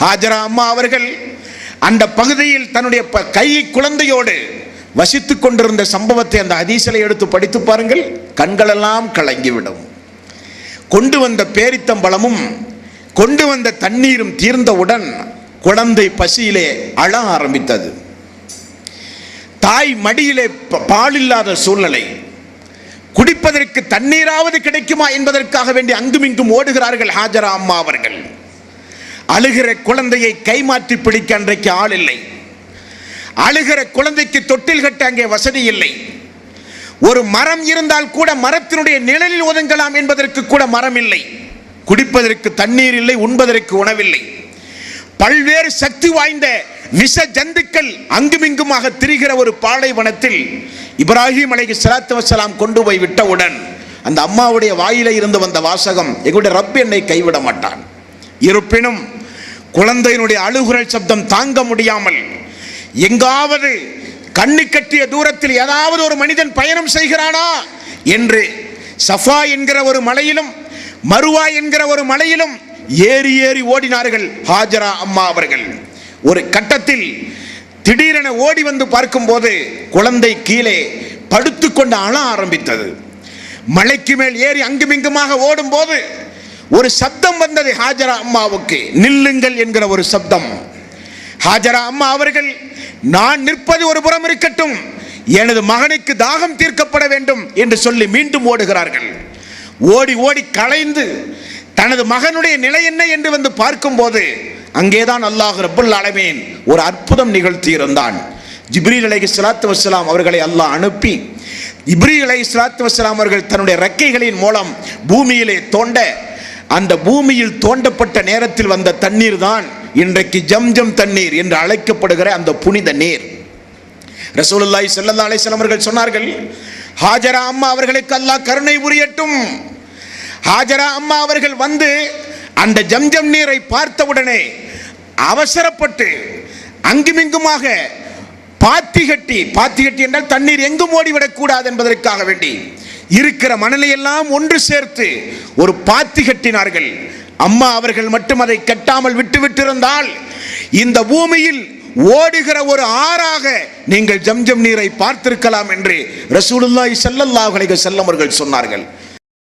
ஹாஜரா அம்மா அவர்கள் அந்த பகுதியில் தன்னுடைய ப- கை குழந்தையோடு வசித்துக் கொண்டிருந்த சம்பவத்தை அந்த அதிசலை எடுத்து படித்து பாருங்கள். கண்களெல்லாம் கலங்கிவிடும். கொண்டு வந்த பேரித்தம்பழமும் கொண்டு வந்த தண்ணீரும் தீர்ந்தவுடன் குழந்தை பசியிலே அழ ஆரம்பித்தது. தாய் மடியிலே ப- பால் இல்லாத சூழ்நிலை. குடிப்பதற்கு தண்ணீராவது கிடைக்குமா என்பதற்காக வேண்டி அங்குமிங்கும் ஓடுகிறார்கள் ஹாஜரா அம்மா அவர்கள். அழுகிற குழந்தையை கைமாற்றி பிடிக்க அன்றைக்கு ஆள் இல்லை. அழுகிற குழந்தைக்கு தொட்டில் கட்ட அங்கே வசதி இல்லை. ஒரு மரம் இருந்தால் கூட மரத்தினுடைய நிழலில் ஒதுங்கலாம் என்பதற்கு கூட மரம் இல்லை. குடிப்பதற்கு தண்ணீர் இல்லை உண்பதற்கு உணவில்லை. பல்வேறு சக்தி வாய்ந்த விஷ ஜந்துக்கள் அங்குமிங்குமாக திரிகிற ஒரு பாலைவனத்தில் இப்ராஹிம் அலைஹி சலாத்து வசலாம் கொண்டு போய் விட்டவுடன் அந்த அம்மாவுடைய வாயில இருந்து வந்த வாசகம் எங்களுடைய ரப் என்னை கைவிட மாட்டான். இருப்பினும் குழந்தையினுடைய அழுகுரல் சப்தம் தாங்க முடியாமல் எங்காவது கண்ணு கட்டிய தூரத்தில் ஏதாவது ஒரு மனிதன் பயணம் செய்கிறானா என்று சஃபா என்கிற ஒரு மலையிலும் மருவா என்கிற ஒரு மலையிலும் ஏறி ஏறி ஓடினார்கள் ஹாஜரா அம்மா அவர்கள். ஒரு கட்டத்தில் திடீரென ஓடி வந்து பார்க்கும்போது குழந்தை கீழே படுத்துக்கொண்டு அழ ஆரம்பித்தது. மலைக்கு மேல் ஏறி அங்குமிங்குமாக ஓடும்போது ஒரு சப்தம் வந்தது ஹாஜரா அம்மாவுக்கு. நில்லுங்கள் என்கிற ஒரு சப்தம். ஹாஜரா அம்மா அவர்கள் நான் நிற்பது ஒரு புறம் இருக்கட்டும். எனது மகனுக்கு தாகம் தீர்க்கப்பட வேண்டும் என்று சொல்லி மீண்டும் ஓடுகிறார்கள். ஓடி ஓடி களைந்து தனது மகனுடைய நிலை என்ன? என்று வந்து பார்க்கும்போது அங்கேதான் அல்லாஹ் ரபுல் அலமேன் ஒரு அற்புதம் நிகழ்த்தி இருந்தான் ஜிப்ரீல் அலை சலாத்து வசலாம் அவர்களை அல்லாஹ் அனுப்பி இப்ரீல் அலை சலாத்து வசலாம் அவர்கள் தன்னுடைய ரெக்கைகளின் மூலம் பூமியிலே தோண்ட அந்த பூமியில் தோண்டப்பட்ட நேரத்தில் வந்த தண்ணீர் தான் இன்றைக்கு ஜம்ஜம் தண்ணீர் என்று அழைக்கப்படுகிற அந்த புனித நீர். ரசூலுல்லாய் செல்லல்லா அலைஹி அவர்கள் சொன்னார்கள் ஹாஜரா அம்மா அவர்களுக்கு அல்லாஹ் கருணை புரியட்டும். ஹாஜரா அம்மா அவர்கள் வந்து அந்த ஜம்ஜம் நீரை பார்த்தவுடனே அவசரப்பட்டு அங்குமிங்குமாக பாத்தி கட்டி பாத்தி கட்டி என்றால் தண்ணீர் எங்கும் ஓடிவிடக்கூடாது என்பதற்காக வேண்டி இருக்கிற மணலை எல்லாம் ஒன்று சேர்த்து ஒரு பாத்தி கட்டினார்கள். அம்மா அவர்கள் மட்டும் அதை கட்டாமல் விட்டு விட்டிருந்தால் இந்த பூமியில் ஓடுகிற ஒரு ஆறாக நீங்கள் ஜம்ஜம் நீரை பார்த்திருக்கலாம் என்று ரசூலுல்லாய் ஸல்லல்லாஹு அலைஹி அவர்கள் சொன்னார்கள்.